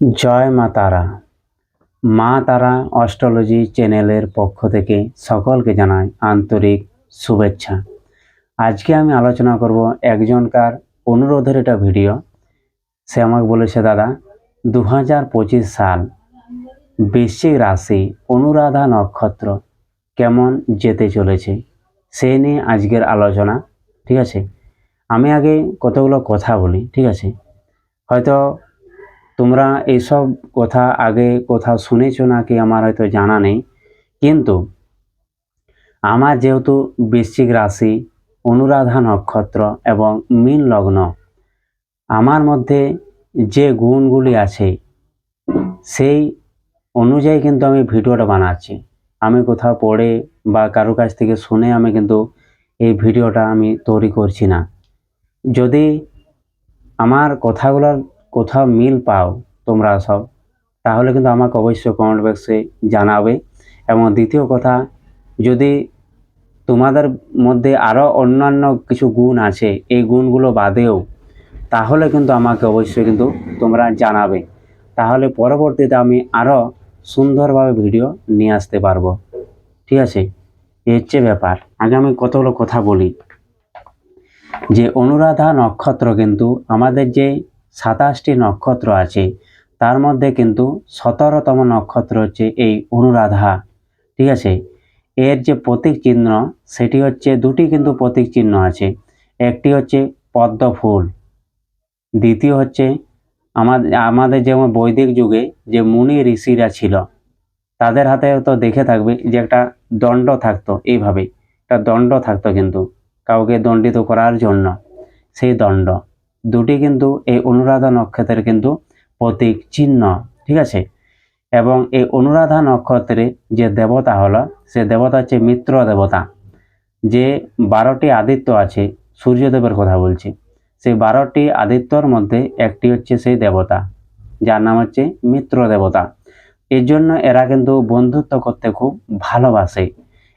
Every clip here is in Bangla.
জয় মা তারা। মা তারা অস্ট্রোলজি চ্যানেলের পক্ষ থেকে সকলকে জানাই আন্তরিক শুভেচ্ছা। আজকে আমি আলোচনা করব একজনকার অনুরোধের একটা ভিডিও। সে আমাকে বলেছে, দাদা দু হাজার পঁচিশ সাল বৃশ্চিক রাশি অনুরাধা নক্ষত্র কেমন যেতে চলেছে? সেই নিয়ে আজকের আলোচনা, ঠিক আছে? আমি আগে কতগুলো কথা বলি, ঠিক আছে? হয়তো তোমরা এইসব কথা আগে কোথাও শুনেছো নাকি আমার হয়তো জানা নেই। কিন্তু আমার যেহেতু বৃশ্চিক রাশি, অনুরাধা নক্ষত্র এবং মীন লগ্ন, আমার মধ্যে যে গুণগুলি আছে, সেই অনুযায়ী কিন্তু আমি ভিডিওটা বানাচ্ছি। আমি কোথাও পড়ে বা কারও কাছ থেকে শুনে আমি কিন্তু এই ভিডিওটা আমি তৈরি করছি না। যদি আমার কথাগুলোর কোথাও মিল পাও তোমরা সব, তাহলে কিন্তু আমাকে অবশ্যই কমেন্ট বক্সে জানাবে। এবং দ্বিতীয় কথা, যদি তোমাদের মধ্যে আরও অন্যান্য কিছু গুণ আছে, এই গুণগুলো বাদেও, তাহলে কিন্তু আমাকে অবশ্যই কিন্তু তোমরা জানাবে। তাহলে পরবর্তীতে আমি আরও সুন্দরভাবে ভিডিও নিয়ে আসতে পারব। ঠিক আছে? এই হচ্ছে ব্যাপার। আগে আমি কতগুলো কথা বলি। যে অনুরাধা নক্ষত্র কিন্তু আমাদের যে সাতাশটি নক্ষত্র আছে। তার মধ্যে কিন্তু সতেরোতম নক্ষত্র হচ্ছে এই অনুরাধা। ঠিক আছে? এর যে প্রতীক চিহ্ন, সেটি হচ্ছে দুটি কিন্তু প্রতীক চিহ্ন আছে। একটি হচ্ছে পদ্ম ফুল দ্বিতীয় হচ্ছে আমাদের আমাদের যেমন বৈদিক যুগে যে মুনি ঋষিরা ছিল, তাদের হাতে তো দেখে থাকবে যে একটা দণ্ড থাকতো এইভাবে। একটা দণ্ড থাকতো কিন্তু, কাউকে দণ্ডিত করার জন্য। সেই দণ্ড। দুটি কিন্তু এই অনুরাধা নক্ষত্রের কিন্তু প্রতীক চিহ্ন, ঠিক আছে? এবং এই অনুরাধা নক্ষত্রে যে দেবতা হলো, সে দেবতা হচ্ছে মিত্র দেবতা। যে বারোটি আদিত্য আছে, সূর্যদেবের কথা বলছি, সেই বারোটি আদিত্যর মধ্যে একটি হচ্ছে সেই দেবতা, যার নাম হচ্ছে মিত্র দেবতা। এর জন্য এরা কিন্তু বন্ধুত্ব করতে খুব ভালোবাসে।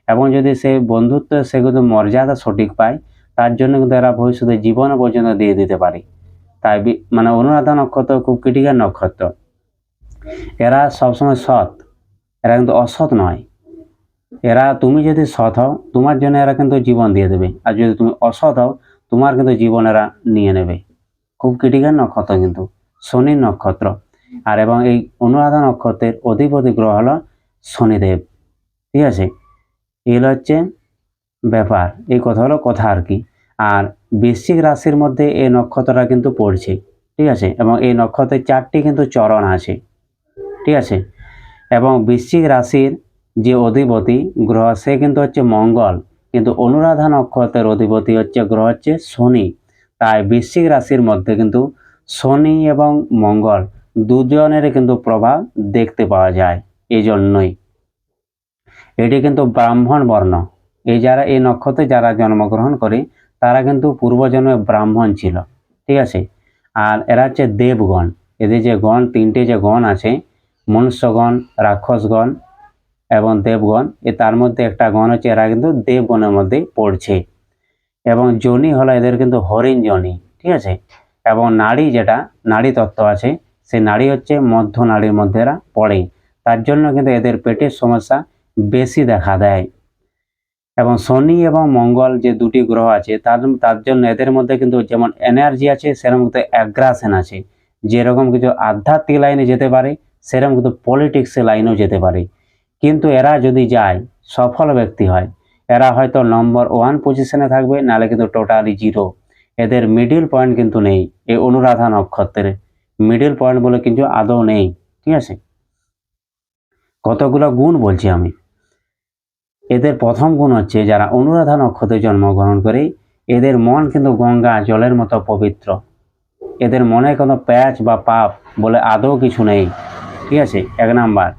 এবং যদি সে বন্ধুত্ব, সে কিন্তু মর্যাদা সঠিক পায় তার জন্য কিন্তু এরা ভবিষ্যতে জীবন পর্যন্ত দিয়ে দিতে পারে। তাই মানে অনুরাধা নক্ষত্র খুব ক্রিটিক্যাল নক্ষত্র। এরা সবসময় সৎ। এরা কিন্তু অসৎ নয়। এরা তুমি যদি সৎ হও, তোমার জন্য এরা কিন্তু জীবন দিয়ে দেবে। আর যদি তুমি অসৎ হও, তোমার কিন্তু জীবন এরা নিয়ে নেবে। খুব ক্রিটিক্যাল নক্ষত্র কিন্তু। শনির নক্ষত্র। আর এবং এই অনুরাধা নক্ষত্রের অধিপতি গ্রহ হলো শনিদেব। ঠিক আছে? এগুলো হচ্ছে ব্যাপার। এই কথা হলো কথা আর কি। আর বৃশ্চিক রাশির মধ্যে এই নক্ষত্রটা কিন্তু পড়ছে, ঠিক আছে? এবং এই নক্ষত্রের চারটি কিন্তু চরণ আছে, ঠিক আছে? এবং বৃশ্চিক রাশির যে অধিপতি গ্রহ, সে কিন্তু হচ্ছে মঙ্গল। কিন্তু অনুরাধা নক্ষত্রের অধিপতি হচ্ছে গ্রহ হচ্ছে শনি। তাই বৃশ্চিক রাশির মধ্যে কিন্তু শনি এবং মঙ্গল দুজনের কিন্তু প্রভাব দেখতে পাওয়া যায় এই জন্যই এটি কিন্তু ব্রাহ্মণ বর্ণ। এই যারা এই নক্ষত্রে যারা জন্মগ্রহণ করে তারা কিন্তু পূর্বজন্মে ব্রাহ্মণ ছিল, ঠিক আছে? আর এরা হচ্ছে দেবগণ। এদের যে গণ, তিনটে যে গণ আছে, মনুষ্যগণ, রাক্ষসগণ এবং দেবগণ, এ তার মধ্যে একটা গণ হচ্ছে এরা কিন্তু দেবগণের মধ্যে পড়ছে। এবং জনি হলো এদের কিন্তু হরিণ জনি, ঠিক আছে? এবং নারী যেটা নাড়ি তত্ত্ব আছে সেই নাড়ি হচ্ছে মধ্য নাড়ির মধ্যে এরা পড়ে। তার জন্য কিন্তু এদের পেটের সমস্যা বেশি দেখা দেয়। এবং শনি এবং মঙ্গল যে দুটি গ্রহ আছে, তার তার জন্য এদের মধ্যে কিন্তু যেমন এনার্জি আছে, সেরকম কিন্তু অ্যাগ্রাসন আছে। যেরকম কিছু আধ্যাত্মিক লাইনে যেতে পারে, সেরকম কিন্তু পলিটিক্সের লাইনেও যেতে পারে। কিন্তু এরা যদি যায়, সফল ব্যক্তি হয়, এরা হয়তো নম্বর ওয়ান পজিশনে থাকবে, নাহলে কিন্তু টোটালি জিরো এদের মিডিল পয়েন্ট কিন্তু নেই এই অনুরাধা নক্ষত্রের। মিডিল পয়েন্ট বলে কিন্তু আদৌ নেই, ঠিক আছে? কতগুলো গুণ বলছি আমি। এদের প্রথম গুণ হচ্ছে যারা অনুরাধা নক্ষত্রে জন্মগ্রহণ করে, এদের মন কিন্তু গঙ্গা জলের মতো পবিত্র। এদের মনে কোনো প্যাচ বা পাপ বলে আদৌ কিছু নেই। ঠিক আছে? এক নাম্বার।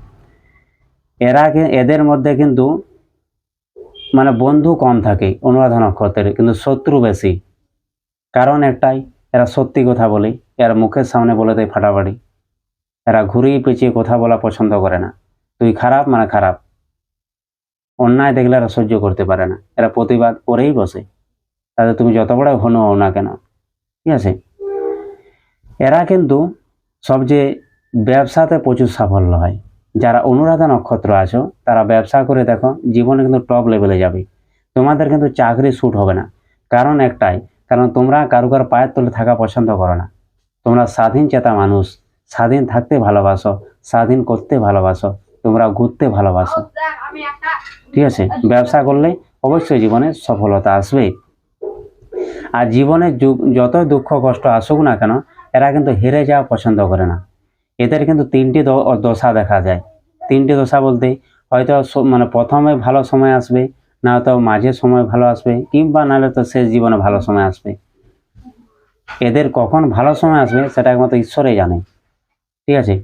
এরা এদের মধ্যে কিন্তু মানে বন্ধু কম থাকে অনুরাধা নক্ষত্রের, কিন্তু শত্রু বেশি। কারণ একটাই, এরা সত্যি কথা বলে, এরা মুখের সামনে বলে দেয় ফাটাফাটি। এরা ঘুরিয়ে পেঁচিয়ে কথা বলা পছন্দ করে না। তুই খারাপ মানে খারাপ। অন্যায় দেখলে এরা সহ্য করতে পারে না। এরা প্রতিবাদ করেই বসে। তাদের তুমি যত বড় ঘন হও না কেন? ঠিক আছে? এরা কিন্তু সবচেয়ে ব্যবসাতে প্রচুর সাফল্য হয়। যারা অনুরাধা নক্ষত্র আছো, তারা ব্যবসা করে দেখো, জীবনে কিন্তু টপ লেভেলে যাবে। তোমাদের কিন্তু চাকরি শ্যুট হবে না। কারণ একটাই, কারণ তোমরা কারও কারও পায়ের তলে থাকা পছন্দ করো না। তোমরা স্বাধীন চেতা মানুষ, স্বাধীন থাকতে ভালোবাসো, স্বাধীন করতে ভালোবাসো। তোমরা ঘুরতে ভালোবাসো। ঠিক আছে? ব্যবসা করলে অবশ্যই জীবনে সফলতা আসবে। আর জীবনে যত দুঃখ কষ্ট আসুক না কেন এরা কিন্তু হেরে যাওয়া পছন্দ করে না। এদের কিন্তু তিনটি দশা দেখা যায়। তিনটি দশা বলতে হয়তো মানে প্রথমে ভালো সময় আসবে না তো মাঝে সময় ভালো আসবে কিংবা নাহলে তো শেষ জীবনে ভালো সময় আসবে। এদের কখন ভালো সময় আসবে সেটা একমাত্র ঈশ্বরই জানে। ঠিক আছে?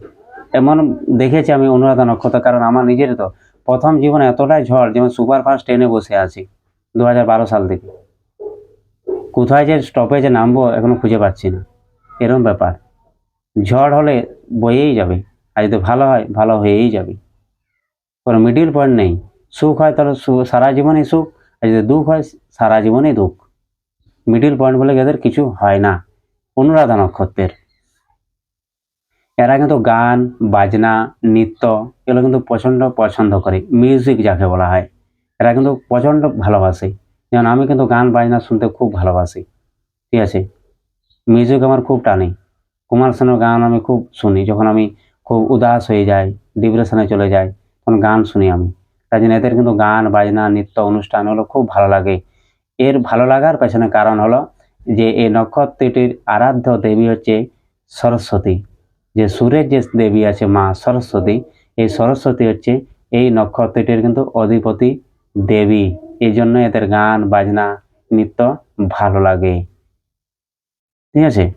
এমন দেখেছি আমি অনুরাধা নক্ষত্র, কারণ আমার নিজের তো। প্রথম জীবনে এতটাই ঝড় যেমন সুপার ফাস্ট ট্রেনে বসে আছি দু হাজার বারো সাল থেকে। কোথায় যে স্টপেজে নামবো এখনও খুঁজে পাচ্ছি না। এরকম ব্যাপার। ঝড় হলে বয়েই যাবে, আর যদি ভালো হয়, ভালো হয়েই যাবে। কোনো মিডিল পয়েন্ট নেই। সুখ হয় তাহলে সারা জীবনই সুখ, আর যদি দুঃখ হয়, সারা জীবনই দুঃখ। মিডিল পয়েন্ট বলে এদের কিছু হয় না। অনুরাধা নক্ষত্রের। এরা কিন্তু গান, বাজনা, নৃত্য এগুলো কিন্তু প্রচণ্ড পছন্দ করে মিউজিক যাকে বলা হয়। এরা কিন্তু প্রচণ্ড ভালোবাসে। যেমন আমি কিন্তু গান, বাজনা শুনতে খুব ভালোবাসি। ঠিক আছে? মিউজিক আমার খুব টানে। কুমার শানুর গান আমি খুব শুনি। যখন আমি খুব উদাস হয়ে যাই ডিপ্রেশনে চলে যাই, তখন গান শুনি আমি। তাই জন্য এদের কিন্তু গান, বাজনা, নৃত্য, অনুষ্ঠান হলো খুব ভালো লাগে। এর ভালো লাগার পেছনে কারণ হলো যে, এই নক্ষত্রটির আরাধ্য দেবী হচ্ছে সরস্বতী। যে সুরের যে দেবী আছে মা সরস্বতী, এই সরস্বতী হচ্ছে এই নক্ষত্রটির কিন্তু অধিপতি দেবী। এই জন্য এদের গান, বাজনা, নৃত্য ভালো লাগে। ঠিক আছে?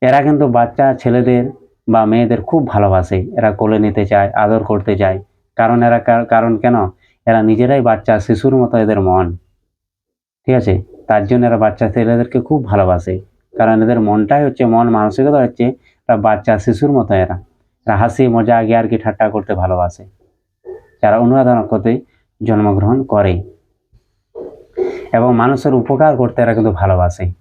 এরা কিন্তু বাচ্চা ছেলেদের বা মেয়েদের খুব ভালোবাসে। এরা কোলে নিতে চায়, আদর করতে চায়। কারণ এরা কার- কারণ কেন? এরা নিজেরাই বাচ্চা, শিশুর মতো এদের মন। ঠিক আছে? তার জন্য এরা বাচ্চা ছেলেদেরকে খুব ভালোবাসে। কারণ এদের মনটাই হচ্ছে, মন মানসিকতা হচ্ছে বাচ্চা শিশুর মতো এরা। এরা হাসি, মজা, আগে আর কি ঠাট্টা করতে ভালোবাসে। যারা অনুরাধা নক্ষত্রে জন্মগ্রহণ করে। এবং মানুষের উপকার করতে এরা কিন্তু ভালোবাসে।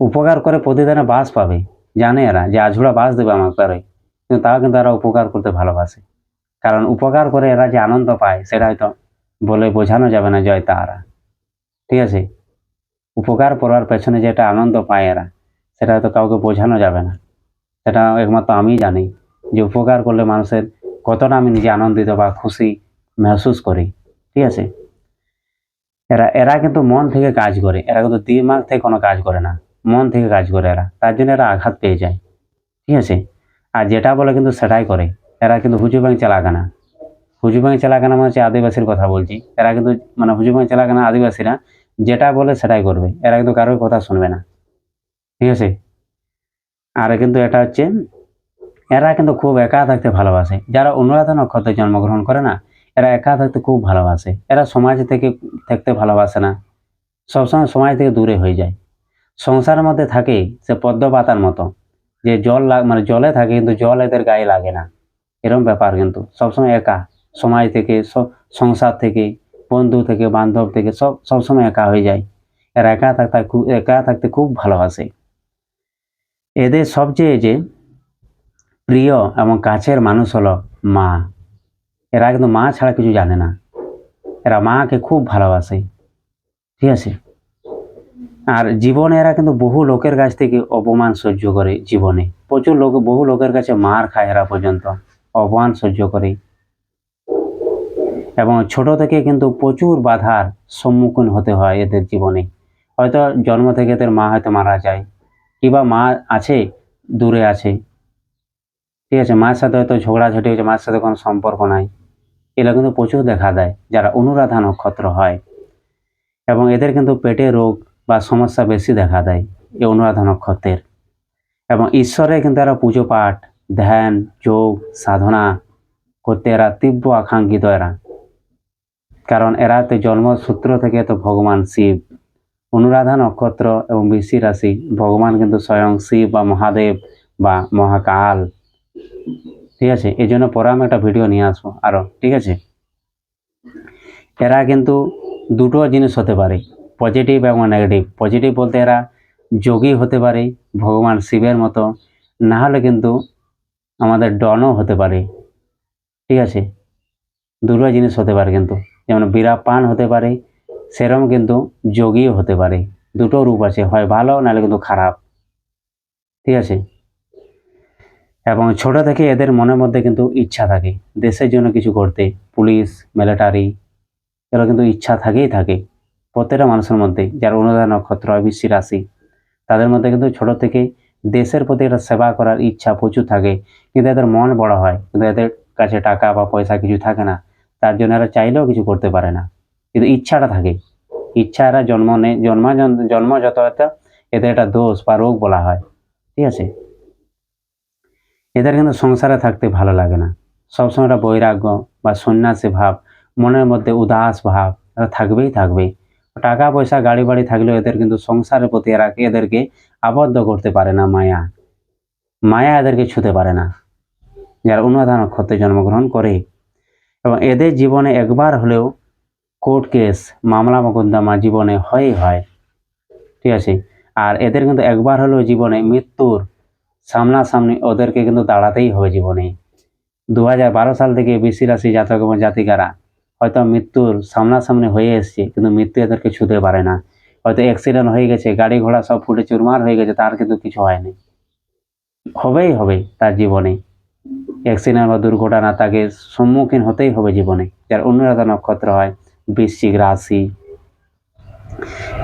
উপকার করে প্রতিদিনে বাস পাবে। জানে এরা যে আঝুড়া বাস দেবে আমার করে কিন্তু তাও কিন্তু এরা উপকার করতে ভালোবাসে। কারণ উপকার করে এরা যে আনন্দ পায়, সেটা হয়তো বলে বোঝানো যাবে না জয় তারা। ঠিক আছে? উপকার করার পেছনে যেটা আনন্দ পায় এরা। সেটা হয়তো কাউকে বোঝানো যাবে না। সেটা একমাত্র আমিই জানি যে উপকার করলে মানুষের কতটা আমি নিজে আনন্দিত বা খুশি মেহসুস করি, ঠিক আছে? এরা এরা কিন্তু মন থেকে কাজ করে, এরা কিন্তু দিমাগ থেকে কোনো কাজ করে না, মন থেকে কাজ করে এরা, তার জন্য এরা আঘাত পেয়ে যায়, ঠিক আছে? আর যেটা বলে কিন্তু সেটাই করে, এরা কিন্তু হুজু ব্যাংক চালাকে না। হুজু ব্যাংক চালাকে না মানে হচ্ছে আদিবাসীর কথা বলছি, এরা কিন্তু মানে হুজু ব্যাংক চালাকে না আদিবাসীরা যেটা বলে সেটাই করবে, এরা কিন্তু কারোর কথা শুনবে না। ঠিক আছে? আর কিন্তু এটা হচ্ছে, এরা কিন্তু খুব একা থাকতে ভালোবাসে। যারা অনুরাধা নক্ষত্রে জন্মগ্রহণ করে না, এরা একা থাকতে খুব ভালোবাসে। এরা সমাজ থেকে থাকতে ভালোবাসে না। সবসময় সমাজ থেকে দূরে হয়ে যায়। সংসারের মধ্যে থাকে সে পদ্ম পাতার মতো। যে জল মানে জলে থাকে কিন্তু জল এদের গায়ে লাগে না। এরকম ব্যাপার কিন্তু। সবসময় একা। সমাজ থেকে সংসার থেকে, বন্ধু থেকে, বান্ধব থেকে সব সবসময় একা হয়ে যায়। এরা একা থাকতে খুব একা থাকতে খুব ভালোবাসে। এদের সবচেয়ে যে প্রিয় এবং কাছের মানুষ হলো মা। এরা কিন্তু মা ছাড়া কিছু জানে না। এরা মাকে খুব ভালোবাসে। ঠিক আছে? আর জীবনে এরা কিন্তু বহু লোকের কাছ থেকে অপমান সহ্য করে জীবনে। প্রচুর লোক, বহু লোকের কাছে মার খায় এরা পর্যন্ত। অপমান সহ্য করে। এবং ছোট থেকে কিন্তু প্রচুর বাধার সম্মুখীন হতে হয় এদের জীবনে। হয়তো জন্ম থেকে এদের মা হয়তো মারা যায়। কিংবা মা আছে? দূরে আছে। ঠিক আছে, মায়ের সাথে হয়তো ঝগড়াঝাটি হয়েছে, মায়ের সাথে কোনো সম্পর্ক নাই। এগুলো কিন্তু প্রচুর দেখা দেয়, যারা অনুরাধা নক্ষত্র হয়। এবং এদের কিন্তু পেটে রোগ বা সমস্যা বেশি দেখা দেয়, এই অনুরাধা নক্ষত্রের। এবং ঈশ্বরে কিন্তু এরা পুজো পাঠ, ধ্যান, যোগ, সাধনা করতে এরা তীব্র আকাঙ্ক্ষিত এরা। কারণ এরা তো জন্মসূত্র থেকে তো ভগবান শিব। অনুরাধা নক্ষত্র এবং বৃষ্টি রাশি, ভগবান কিন্তু স্বয়ং শিব বা মহাদেব বা মহাকাল। ঠিক আছে? এই জন্য পরে আমি একটা ভিডিও নিয়ে আসব আরও ঠিক আছে? এরা কিন্তু দুটো জিনিস হতে পারে পজিটিভ এবং নেগেটিভ পজিটিভ বলতে এরা যোগী হতে পারে, ভগবান শিবের মতো। না হলে কিন্তু আমাদের ডনও হতে পারে। ঠিক আছে? দুটো জিনিস হতে পারে কিন্তু। যেমন বীরাপান হতে পারে সেরম কিন্তু যোগীও হতে পারে। দুটো রূপ আছে, হয় ভালো, নাহলে কিন্তু খারাপ। ঠিক আছে? এবং ছোট থেকে এদের মনের মধ্যে কিন্তু ইচ্ছা থাকে। দেশের জন্য কিছু করতে, পুলিশ মিলিটারি এগুলো কিন্তু ইচ্ছা থাকেই থাকে। প্রত্যেকটা মানুষের মধ্যে, যার অনুদান নক্ষত্র বৃষ্টি রাশি, তাদের মধ্যে কিন্তু ছোট থেকে দেশের প্রতি একটা সেবা করার ইচ্ছা প্রচুর থাকে। কিন্তু এদের মন বড় হয়, কিন্তু এদের কাছে টাকা বা পয়সা কিছু থাকে না। তার জন্য এরা চাইলেও কিছু করতে পারে না। কিন্তু ইচ্ছাটা থাকে। ইচ্ছা এরা জন্ম নেই জন্ম জন্ম যত এদের একটা দোষ বা রোগ বলা হয়, ঠিক আছে? এদের কিন্তু সংসারে থাকতে ভালো লাগে না। সবসময় একটা বৈরাগ্য বা সন্ন্যাসী ভাব, মনের মধ্যে উদাস ভাব এরা থাকবেই থাকবে। টাকা, পয়সা, গাড়ি, বাড়ি থাকলেও এদের কিন্তু সংসারের প্রতি এরা এদেরকে আবদ্ধ করতে পারে না, মায়া। মায়া এদেরকে ছুতে পারে না। যারা অনুরাধা নক্ষত্রে জন্মগ্রহণ করে। এবং এদের জীবনে একবার হলেও কোর্ট কেস, মামলা মোকদ্দমা জীবনে হয়ই হয়। ঠিক আছে? আর এদের কিন্তু একবার হলেও জীবনে মৃত্যুর সামনাসামনি ওদেরকে কিন্তু দাঁড়াতেই হবে জীবনে। দু সাল থেকে বৃষ্টি রাশি জাতক এবং জাতিকারা হয়তো মৃত্যুর সামনাসামনি হয়ে এসছে, কিন্তু মৃত্যু এদেরকে ছুতে পারে না। হয়তো অ্যাক্সিডেন্ট হয়ে গেছে, গাড়ি ঘোড়া সব ফুটে চুরমার হয়ে গেছে, তার কিন্তু কিছু হয়নি হবেই হবে তার জীবনে। অ্যাক্সিডেন্ট বা দুর্ঘটনা তাকে সম্মুখীন হতেই হবে জীবনে। যার অনুরাধা নক্ষত্র হয় বৃশ্চিক রাশি।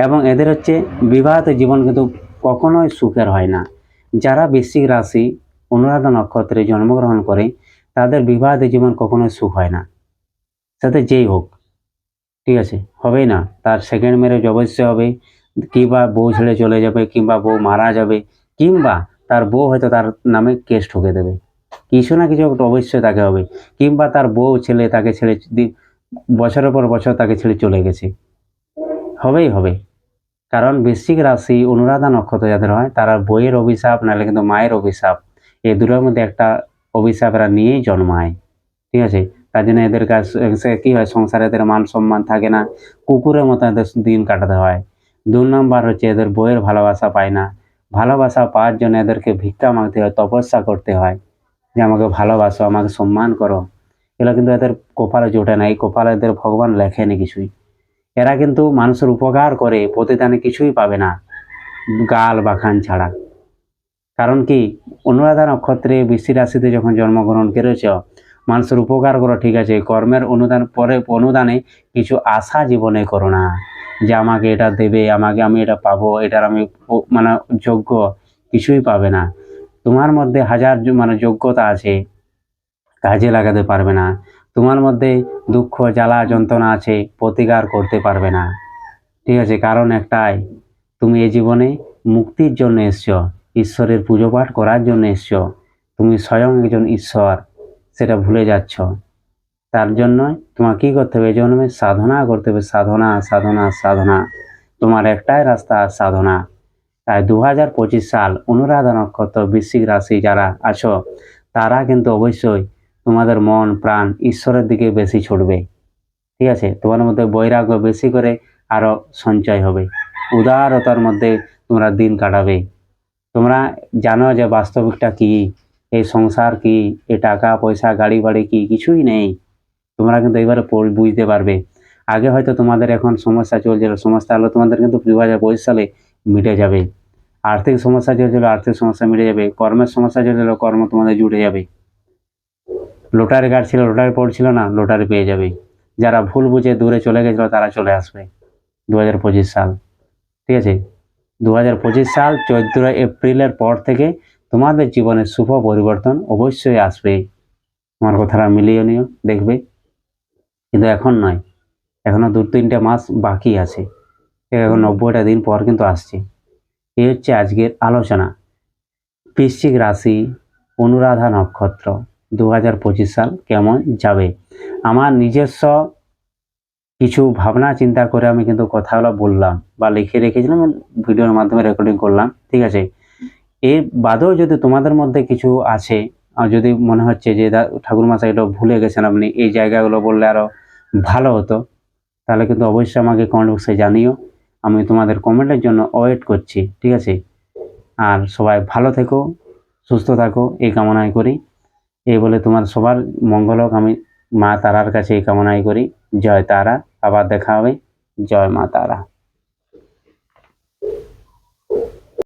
এবং এদের হচ্ছে বিবাহিত জীবন কিন্তু কখনোই সুখের হয় না। যারা বৃশ্চিক রাশি অনুরাধা নক্ষত্রে জন্মগ্রহণ করে, তাদের বিবাহিত জীবন কখনোই সুখ হয় না। সাথে যেই হোক, ঠিক আছে, হবেই না। তার সেকেন্ড ম্যারেজ অবশ্যই হবে, কিংবা বউ ছেড়ে চলে যাবে, কিংবা বউ মারা যাবে, কিংবা তার বউ হয়তো তার নামে কেস ঠুকে দেবে। কিছু না কিছু অবশ্যই তাকে হবে, কিংবা তার বউ ছেলে তাকে ছেড়ে বছরের পর বছর তাকে ছেড়ে চলে গেছে। হবেই হবে। কারণ বৃশ্চিক রাশি, অনুরাধা নক্ষত্র যাদের হয়, তারা বইয়ের অভিশাপ নাহলে কিন্তু মায়ের অভিশাপ। এই দুটোর মধ্যে একটা অভিশাপ এরা নিয়েই জন্মায়। ঠিক আছে? তার জন্য এদের কাছে কি হয়? সংসারে এদের মান সম্মান থাকে না। কুকুরের মতো এদের দিন কাটাতে হয়। দু নম্বর হচ্ছে এদের বইয়ের ভালোবাসা পায় না। ভালোবাসা পাওয়ার জন্য এদেরকে ভিক্ষা মাগতে হয়, তপস্যা করতে হয়। যে আমাকে ভালোবাসো, আমাকে সম্মান করো। এগুলো কিন্তু এদের কপালে জোটে না, এই কপালে এদের ভগবান লেখেনি কিছুই। এরা কিন্তু মানুষের উপকার করে, প্রতিদানে কিছুই পাবে না, গাল বা খান ছাড়া। কারণ কি, অনুরাধা নক্ষত্রে বৃষ্টি রাশিতে যখন জন্মগ্রহণ করেছ, মানুষের উপকার করো, ঠিক আছে, কর্মের অনুদান, পরে অনুদানে কিছু আশা জীবনে করো না, যে আমাকে এটা দেবে, আমাকে আমি এটা পাবো, এটার আমি মানে যোগ্য, কিছুই পাবে না। তোমার মধ্যে হাজার মানে যোগ্যতা আছে কাজে লাগাতে পারবে না। তোমার মধ্যে দুঃখ, জ্বালা, যন্ত্রণা আছে, প্রতিকার করতে পারবে না। ঠিক আছে, কারণ একটাই, তুমি এই জীবনে মুক্তির জন্য এসছো, ঈশ্বরের পুজো পাঠ করার জন্য এসছো। তুমি স্বয়ং একজন ঈশ্বর, সেটা ভুলে যাচ্ছ। তার জন্য তোমার কি করতে হবে? এই জন্য সাধনা করতে হবে। সাধনা সাধনা সাধনা। তোমার একটাই রাস্তা, সাধনা। তাই দু হাজার পঁচিশ সাল অনুরাধা নক্ষত্র বৃশ্চিক রাশি যারা আছো, তারা কিন্তু অবশ্যই তোমাদের মন, প্রাণ ঈশ্বরের দিকে বেশি ছুটবে। ঠিক আছে? তোমার মধ্যে বৈরাগ্য বেশি করে আরও সঞ্চয় হবে। উদারতার মধ্যে তোমরা দিন কাটাবে। তোমরা জানো যে বাস্তবিকটা কি? এই সংসার কি? এই টাকা, পয়সা, গাড়ি বাড়ি কি? কিছুই নেই। তোমরা কিন্তু এবারে বুঝতে পারবে। আগে হয়তো তোমাদের এখন সমস্যা চলছিল, সমস্যা হলো তোমাদের কিন্তু দু হাজার পঁচিশ সালে মিটে যাবে। আর্থিক সমস্যা চলছিল, আর্থিক সমস্যা মিটে যাবে। কর্মের সমস্যা চলছিল, কর্ম তোমাদের জুটে যাবে। লোটারি গার্ড ছিল, লোটারি পড়ছিল না, লোটারি পেয়ে যাবে। যারা ভুল বুঝে দূরে চলে গেছিল, তারা চলে আসবে দু হাজার পঁচিশ সাল। ঠিক আছে? দু হাজার পঁচিশ সাল, চোদ্দোই এপ্রিলের পর থেকে তোমাদের জীবনে শুভ পরিবর্তন অবশ্যই আসবে। তোমার কথাটা মিলিয়ে নিও, দেখবে। কিন্তু এখন নয়। এখনও দু তিনটে মাস বাকি আছে। এখন নব্বইটা দিন পর কিন্তু আসছে। এই হচ্ছে আজকের আলোচনা। বৃশ্চিক রাশি, অনুরাধা নক্ষত্র। দু হাজার পঁচিশ সাল কেমন যাবে? আমার নিজস্ব কিছু ভাবনা, চিন্তা করে আমি কিন্তু কথাগুলো বললাম বা লিখে রেখেছিলাম ভিডিওর মাধ্যমে রেকর্ডিং করলাম, ঠিক আছে? এর বাদেও যদি তোমাদের মধ্যে কিছু আছে যদি মনে হচ্ছে যে দা- ঠাকুর মশাই এটা ভুলে গেছেন আপনি, এই জায়গাগুলো বললে আরও ভালো হতো, তাহলে কিন্তু অবশ্যই আমাকে কমেন্ট বক্সে জানিও। আমি তোমাদের কমেন্টের জন্য ওয়েট করছি, ঠিক আছে? আর সবাই ভালো থেকো, সুস্থ থাকো, এই কামনাই করি। এই বলে তোমার সবার মঙ্গল হোক। আমি মা তারার কাছে এই কামনাই করি। জয় তারা। আবার দেখা হবে। জয় মা তারা।